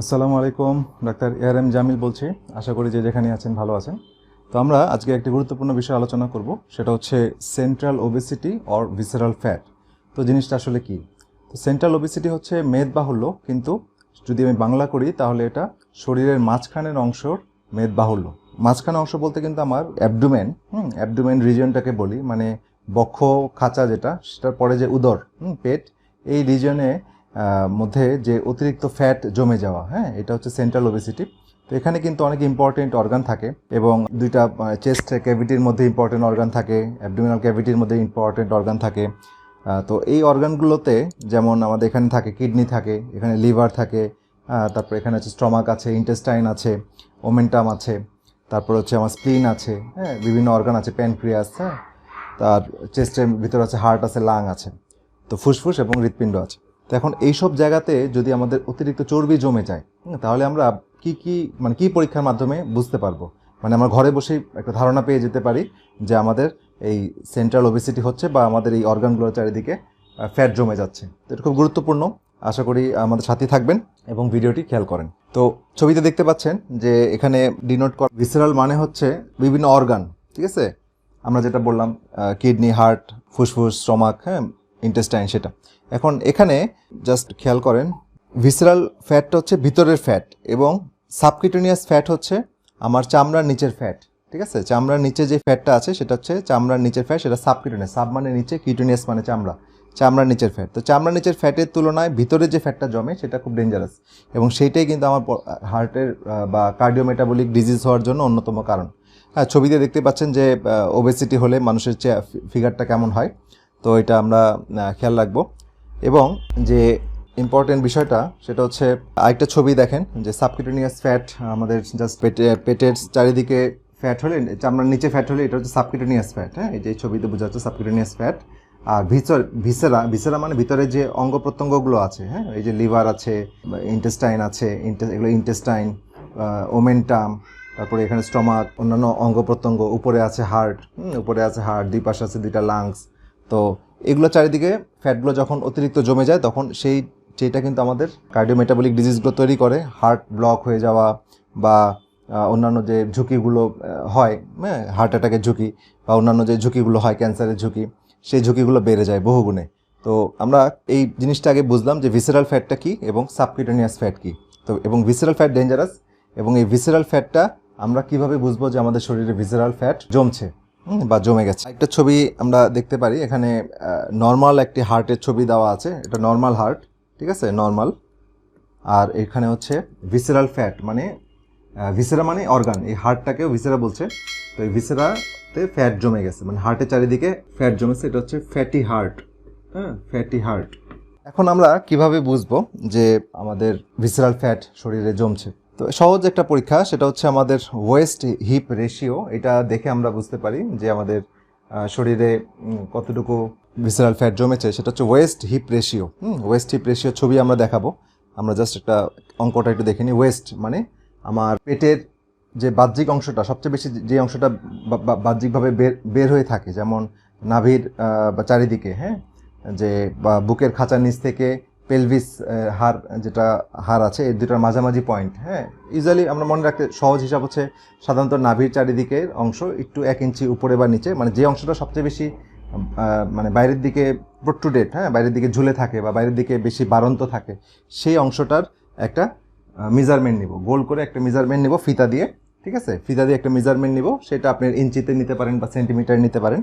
আসসালামু আলাইকুম, doctor AR M Jamil বলছি। আশা করি যে যেখানে আছেন ভালো আছেন। তো আমরা আজকে একটি গুরুত্বপূর্ণ বিষয় আলোচনা করব, সেটা হচ্ছে central obesity or visceral fat তো জিনিসটা আসলে কি? তো সেন্ট্রাল ওবেসিটি হচ্ছে মেদ বাহুল্য কিন্তু যদি আমি বাংলা করি, তাহলে এটা শরীরের মাঝখানের অংশর মেদ বাহুল্য মাঝখানে অংশ বলতে কিন্তু আমার অ্যাবডোমেন হুম অ্যাবডোমেন রিজিয়নটাকে বলি মানে বক্ষ খাঁচা যেটা, সেটার পরে যে উদর, হুম, পেট, এই রিজনে মধ্যে যে অতিরিক্ত ফ্যাট জমে যাওয়া হ্যাঁ এটা হচ্ছে সেন্ট্রাল ওবেসিটি তো এখানে কিন্তু অনেক ইম্পর্টেন্ট অর্গান থাকে এবং দুইটা চেস্ট ক্যাভিটির মধ্যে ইম্পর্টেন্ট অর্গান থাকে অ্যাবডোমিনাল ক্যাভিটির মধ্যে ইম্পর্টেন্ট অর্গান থাকে। তো এই অর্গানগুলোতে যেমন আমাদের এখানে থাকে কিডনি থাকে, এখানে লিভার থাকে তারপর এখানে হচ্ছে স্টমাক আছে ইন্টেস্টাইন আছে ওমেন্টাম আছে, তারপর হচ্ছে আমার স্প্লিন আছে হ্যাঁ বিভিন্ন অর্গান আছে প্যানক্রিয়াস হ্যাঁ তার চেস্টের ভিতরে আছে হার্ট আছে লাং আছে। তো ফুসফুস এবং হৃৎপিণ্ড আছে। তো এখন এইসব জায়গাতে যদি আমাদের অতিরিক্ত চর্বি জমে যায় তাহলে আমরা কি কি মানে কি পরীক্ষার মাধ্যমে বুঝতে পারব? মানে আমরা ঘরে বসেই একটা ধারণা পেয়ে যেতে পারি যে আমাদের এই সেন্ট্রাল ওবেসিটি হচ্ছে বা আমাদের এই অর্গানগুলোর চারিদিকে ফ্যাট জমে যাচ্ছে। তো এটা খুব গুরুত্বপূর্ণ। আশা করি আমাদের সাথে থাকবেন এবং ভিডিওটি খেয়াল করেন। তো ছবিতে দেখতে পাচ্ছেন যে এখানে ডিনোট করা ভিসেরাল মানে হচ্ছে বিভিন্ন অর্গান ঠিক আছে? আমরা যেটা বললাম কিডনি হার্ট ফুসফুস স্টমাক হ্যাঁ ইন্টেস্টাইন সেটা। এখন এখানে জাস্ট খেয়াল করেন ভিসেরাল ফ্যাটটা হচ্ছে ভিতরের ফ্যাট এবং সাবকিটোনিয়াস ফ্যাট হচ্ছে আমার চামড়ার নিচের ফ্যাট ঠিক আছে? চামড়ার নিচে যে ফ্যাটটা আছে সেটা হচ্ছে চামড়ার নিচের ফ্যাট সেটা সাবকিটোনিয়াস সাব মানে নিচে কিটোনিয়াস মানে চামড়া, চামড়ার নিচের ফ্যাট তো চামড়ার নিচের ফ্যাটের তুলনায় ভিতরে যে ফ্যাটটা জমে সেটা খুব ডেঞ্জারাস এবং সেইটাই কিন্তু আমার হার্টের বা কার্ডিওমেটাবলিক ডিজিজ হওয়ার জন্য অন্যতম কারণ। হ্যাঁ ছবিতে দেখতে পাচ্ছেন যে ওবেসিটি হলে মানুষের ফিগারটা কেমন হয়? তো এটা আমরা খেয়াল রাখব। এবং যে ইম্পর্টেন্ট বিষয়টা, সেটা হচ্ছে আরেকটা ছবি দেখেন, যে সাবকিটোনিয়াস ফ্যাট আমাদের জাস্ট পেটে, পেটের চারিদিকে ফ্যাট হলে চামড়ার নিচে ফ্যাট হলে, এটা হচ্ছে সাবকিটোনিয়াস ফ্যাট হ্যাঁ? এই যে ছবিতে বোঝা যাচ্ছে সাবকিটোনিয়াস ফ্যাট আর ভিতর ভিসেরা ভিসেরা মানে ভিতরে যে অঙ্গ প্রত্যঙ্গগুলো আছে হ্যাঁ? এই যে লিভার আছে ইন্টেস্টাইন আছে এগুলো ইন্টেস্টাইন ওমেন্টাম তারপরে এখানে স্টমাক অন্যান্য অঙ্গ প্রত্যঙ্গ, উপরে আছে হার্ট উপরে আছে হার্ট দুই পাশে আছে দুইটা লাংস তো এগুলো চারিদিকে ফ্যাটগুলো যখন অতিরিক্ত জমে যায়, তখন সেই সেইটা কিন্তু আমাদের কার্ডিওমেটাবলিক ডিজিজগুলো তৈরি করে হার্ট ব্লক হয়ে যাওয়া বা অন্যান্য যে ঝুঁকিগুলো হয় হ্যাঁ হার্ট অ্যাটাকের ঝুঁকি বা অন্যান্য যে ঝুঁকিগুলো হয় ক্যান্সারের ঝুঁকি, সেই ঝুঁকিগুলো বেড়ে যায় বহুগুণে। তো আমরা এই জিনিসটা আগে বুঝলাম যে ভিসেরাল ফ্যাটটা কী এবং সাবকিউটেনিয়াস ফ্যাট কী। তো এবং ভিসেরাল ফ্যাট ডেঞ্জারাস এবং এই ভিসেরাল ফ্যাটটা আমরা কীভাবে বুঝব যে আমাদের শরীরে ভিসেরাল ফ্যাট জমছে? বা জমে গেছে। একটা ছবি আমরা দেখতে পারি, এখানে নর্মাল একটি হার্টের ছবি দেওয়া আছে। এটা নর্মাল হার্ট ঠিক আছে? নর্মাল আর এখানে হচ্ছে ভিসেরাল ফ্যাট মানে ভিসেরা মানে অর্গান এই হার্টটাকেও ভিসেরা বলছে। তো এই ভিসেরাতে ফ্যাট জমে গেছে। মানে হার্টের চারিদিকে ফ্যাট জমেছে। এটা হচ্ছে ফ্যাটি হার্ট হ্যাঁ? ফ্যাটি হার্ট এখন আমরা কীভাবে বুঝব যে আমাদের ভিসেরাল ফ্যাট শরীরে জমছে? তো সহজ একটা পরীক্ষা, সেটা হচ্ছে আমাদের ওয়েস্ট হিপ রেশিও এটা দেখে আমরা বুঝতে পারি যে আমাদের শরীরে কতটুকু ভিসেরাল ফ্যাট জমেছে, সেটা হচ্ছে waist hip ratio hmm waist hip ratio ছবি আমরা দেখাবো। আমরা জাস্ট একটা অঙ্কটা একটু দেখে নিই। ওয়েস্ট মানে আমার পেটের যে বাহ্যিক অংশটা, সবচেয়ে বেশি যে অংশটা বাহ্যিকভাবে বের বের হয়ে থাকে, যেমন নাভির বা চারিদিকে হ্যাঁ যে বা বুকের খাঁচার নিচ থেকে পেলভিস হার যেটা হার আছে, এর দুটার মাঝামাঝি পয়েন্ট হ্যাঁ? ইউজুয়ালি আমরা মনে রাখতে, সহজ হিসাব হচ্ছে সাধারণত নাভির চারিদিকের অংশ একটু এক ইঞ্চি উপরে বা নিচে মানে যে অংশটা সবচেয়ে বেশি মানে বাইরের দিকে প্রোট্রুডেট হ্যাঁ? বাইরের দিকে ঝুলে থাকে বা বাইরের দিকে বেশি বাড়ন্ত থাকে, সেই অংশটার একটা মেজারমেন্ট নিব। গোল করে একটা মেজারমেন্ট নিব, ফিতা দিয়ে, ঠিক আছে? ফিতা দিয়ে একটা মেজারমেন্ট নিব, সেটা আপনি ইঞ্চিতে নিতে পারেন বা সেন্টিমিটার নিতে পারেন।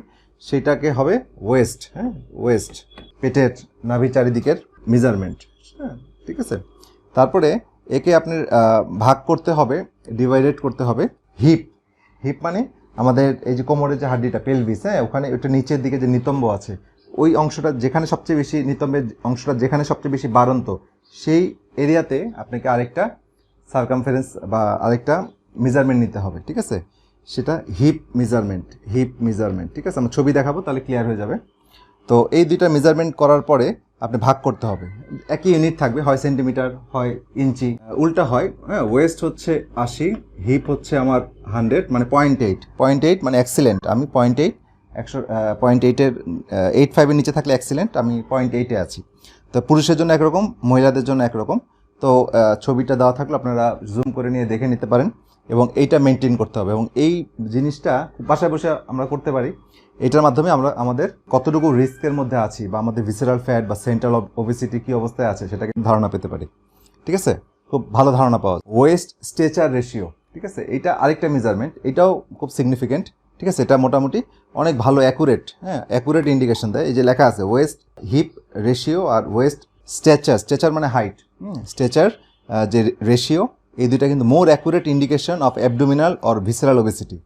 সেটাকে হবে ওয়েস্ট হ্যাঁ? ওয়েস্ট পেটের নাভি চারিদিকের মেজারমেন্ট হ্যাঁ ঠিক আছে? তারপরে একে আপনার ভাগ করতে হবে ডিভাইডেড করতে হবে হিপ হিপ মানে আমাদের এই যে কোমরের যে হাড্ডিটা পেলভিস হ্যাঁ ওখানে ওটা নিচের দিকে যে নিতম্ব আছে, ওই অংশটা যেখানে সবচেয়ে বেশি নিতম্বের অংশটা যেখানে সবচেয়ে বেশি বাড়ন্ত, সেই এরিয়াতে আপনাকে আরেকটা সার্কামফারেন্স বা আরেকটা মেজারমেন্ট নিতে হবে, ঠিক আছে? সেটা হিপ মেজারমেন্ট হিপ মেজারমেন্ট ঠিক আছে? আমরা ছবি দেখাবো, তাহলে ক্লিয়ার হয়ে যাবে। তো এই দুইটা মেজারমেন্ট করার পরে আপনি ভাগ করতে হবে। একই ইউনিট থাকবে, হয় সেন্টিমিটার হয় ইঞ্চি উল্টা হয় হ্যাঁ ওয়েস্ট হচ্ছে আশি হিপ হচ্ছে আমার হান্ড্রেড মানে পয়েন্ট এইট পয়েন্ট এইট মানে অ্যাক্সিলেন্ট আমি পয়েন্ট এইট একশো পয়েন্ট এইটের এইট ফাইভের নিচে থাকলে অ্যাক্সিলেন্ট আমি পয়েন্ট এইটে আছি। তো পুরুষের জন্য একরকম, মহিলাদের জন্য একরকম। তো ছবিটা দেওয়া থাকলে আপনারা জুম করে নিয়ে দেখে নিতে পারেন এবং এইটা মেনটেন করতে হবে। এবং এই জিনিসটা বাসায় বসে আমরা করতে পারি। এটার মাধ্যমে আমরা, আমাদের কতটুকু রিস্কের মধ্যে আছি বা আমাদের ভিসেরাল ফ্যাট বা সেন্ট্রাল ওবেসিটি কী অবস্থায় আছে সেটাকে ধারণা পেতে পারি। ঠিক আছে? খুব ভালো ধারণা পাওয়া যায়। ওয়েস্ট স্ট্রেচার রেশিও ঠিক আছে? এটা আরেকটা মেজারমেন্ট এটাও খুব সিগনিফিকেন্ট ঠিক আছে? এটা মোটামুটি অনেক ভালো অ্যাকুরেট হ্যাঁ অ্যাকুরেট ইন্ডিকেশন দেয়। এই যে লেখা আছে ওয়েস্ট হিপ রেশিও আর ওয়েস্ট স্ট্রেচার স্ট্রেচার মানে হাইট স্ট্রেচার যে রেশিও এই দুইটা কিন্তু more accurate indication of abdominal or visceral obesity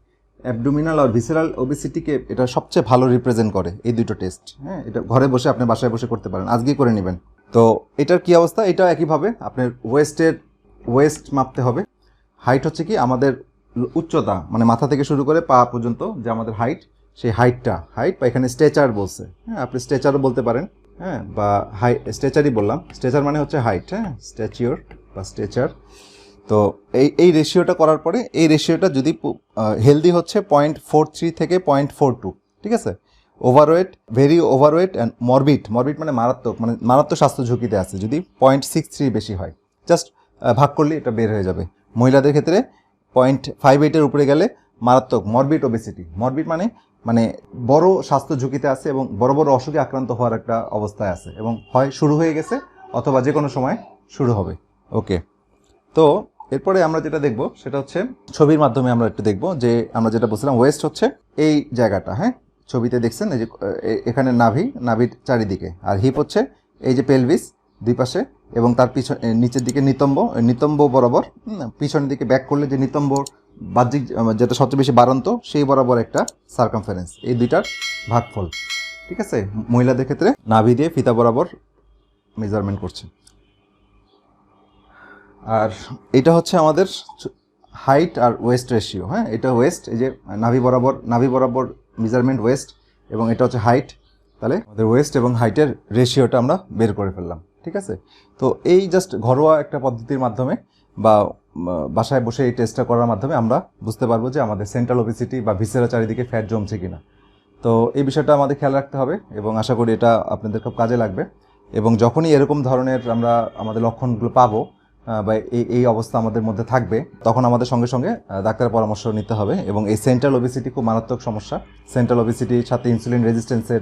abdominal R visceral ওবেসিটিকে এটা সবচেয়ে ভালো রিপ্রেজেন্ট করে এই দুটো টেস্ট হ্যাঁ এটা ঘরে বসে আপনি বাসায় বসে করতে পারেন, আজকেই করে নেবেন। তো এটার কি অবস্থা? এটাও একইভাবে আপনার ওয়েস্টের ওয়েস্ট মাপতে হবে। হাইট হচ্ছে কি আমাদের উচ্চতা মানে মাথা থেকে শুরু করে পা পর্যন্ত যে আমাদের হাইট সেই হাইটটা হাইট বা এখানে স্ট্রেচার বলছে। হ্যাঁ আপনি স্ট্রেচারও বলতে পারেন। হ্যাঁ বা হাই স্ট্রেচারই বললাম। স্ট্রেচার মানে হচ্ছে হাইট হ্যাঁ স্ট্যাচিওর বা স্ট্রেচার তো এই এই রেশিওটা করার পরে এই রেশিওটা যদি হেলদি হচ্ছে পয়েন্ট ফোর থ্রি থেকে পয়েন্ট ফোর টু ঠিক আছে? Overweight very overweight and morbid morbid মানে মারাত্মক মানে মারাত্মক স্বাস্থ্য ঝুঁকিতে আছে। যদি পয়েন্ট সিক্স থ্রি বেশি হয় জাস্ট ভাগ করলে এটা বের হয়ে যাবে। মহিলাদের ক্ষেত্রে পয়েন্ট ফাইভ এইটের উপরে গেলে মারাত্মক মরবিট ওবেসিটি মরবিট মানে মানে বড় স্বাস্থ্য ঝুঁকিতে আছে এবং বড় বড় অসুখে আক্রান্ত হওয়ার একটা অবস্থায় আছে এবং হয় শুরু হয়ে গেছে অথবা যে কোনো সময় শুরু হবে। ওকে। তো এরপরে আমরা যেটা দেখব সেটা হচ্ছে, ছবির মাধ্যমে আমরা একটু দেখব যে আমরা যেটা বলছিলাম ওয়েস্ট হচ্ছে এই জায়গাটা হ্যাঁ? ছবিতে দেখছেন এই যে এখানে নাভি, নাভির চারিদিকে। আর হিপ হচ্ছে এই যে পেলভিস দুই পাশে এবং তার পিছন নিচের দিকে নিতম্ব নিতম্ব বরাবর পিছনের দিকে ব্যাক করলে যে নিতম্ব বাহ্যিক যেটা সবচেয়ে বেশি বাড়ন্ত, সেই বরাবর একটা সার্কামফারেন্স এই দুইটার ভাগফল। ঠিক আছে? মহিলাদের ক্ষেত্রে নাভি দিয়ে ফিতা বরাবর মেজারমেন্ট করছে। আর এটা হচ্ছে আমাদের হাইট আর ওয়েস্ট রেশিও হ্যাঁ? এটা ওয়েস্ট এই যে নাভি বরাবর নাভি বরাবর মেজারমেন্ট ওয়েস্ট এবং এটা হচ্ছে হাইট তাহলে আমাদের ওয়েস্ট এবং হাইটের রেশিওটা আমরা বের করে ফেললাম। ঠিক আছে? তো এই জাস্ট ঘরোয়া একটা পদ্ধতির মাধ্যমে বা বাসায় বসে এই টেস্টটা করার মাধ্যমে আমরা বুঝতে পারব যে আমাদের সেন্ট্রাল ওবেসিটি বা ভিসেরা চারিদিকে ফ্যাট জমছে কিনা। তো এই বিষয়টা আমাদের খেয়াল রাখতে হবে এবং আশা করি এটা আপনাদের খুব কাজে লাগবে। এবং যখনই এরকম ধরনের আমরা আমাদের লক্ষণগুলো পাবো বা এই এই অবস্থা আমাদের মধ্যে থাকবে, তখন আমাদের সঙ্গে সঙ্গে ডাক্তারের পরামর্শ নিতে হবে এবং এই সেন্ট্রাল ওবেসিটি খুব মারাত্মক সমস্যা। সেন্ট্রাল ওবেসিটির সাথে ইনসুলিন রেজিস্ট্যান্সের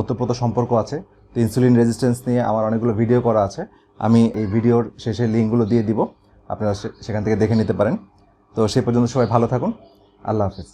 ওতপ্রোত সম্পর্ক আছে। তো ইনসুলিন রেজিস্ট্যান্স নিয়ে আমার অনেকগুলো ভিডিও করা আছে। আমি এই ভিডিওর শেষে লিঙ্কগুলো দিয়ে দিব। আপনারা সেখান থেকে দেখে নিতে পারেন। তো সে পর্যন্ত সবাই ভালো থাকুন। আল্লাহ হাফিজ।